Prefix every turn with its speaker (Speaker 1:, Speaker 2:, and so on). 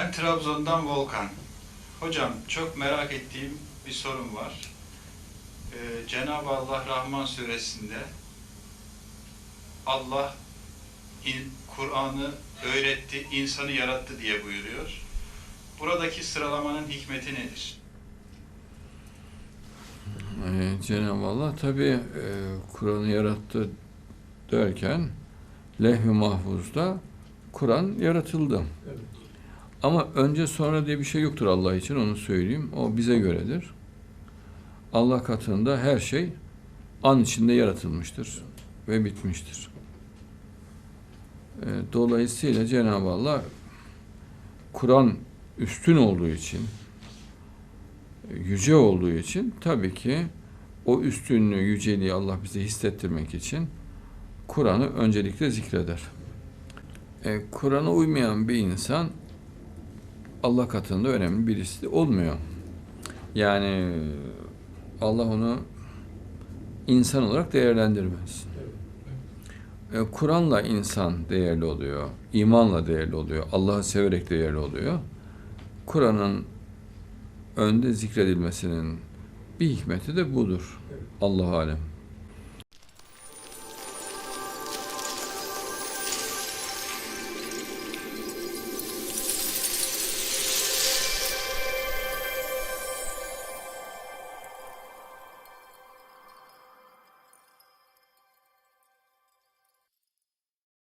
Speaker 1: Ben Trabzon'dan Volkan. Hocam çok merak ettiğim bir sorun var. Ee, Cenab-ı Allah Rahman suresinde Allah Kur'an'ı öğretti, insanı yarattı diye buyuruyor. Buradaki sıralamanın hikmeti nedir?
Speaker 2: Ee, Cenab-ı Allah tabi e, Kur'an'ı yarattı derken lehv-i mahfuzda Kur'an yaratıldı. Ama önce sonra diye bir şey yoktur Allah için onu söyleyeyim. O bize göredir. Allah katında her şey an içinde yaratılmıştır ve bitmiştir. Ee, Dolayısıyla Cenab-ı Allah Kur'an üstün olduğu için yüce olduğu için tabii ki o üstünlüğü, yüceliği Allah bize hissettirmek için Kur'an'ı öncelikle zikreder. E, Kur'an'a uymayan bir insan Allah katında önemli birisi olmuyor. Yani Allah onu insan olarak değerlendirmez. E, Kur'an'la insan değerli oluyor, imanla değerli oluyor, Allah'ı severek değerli oluyor. Kur'an'ın önde zikredilmesinin bir hikmeti de budur. Allahu alem.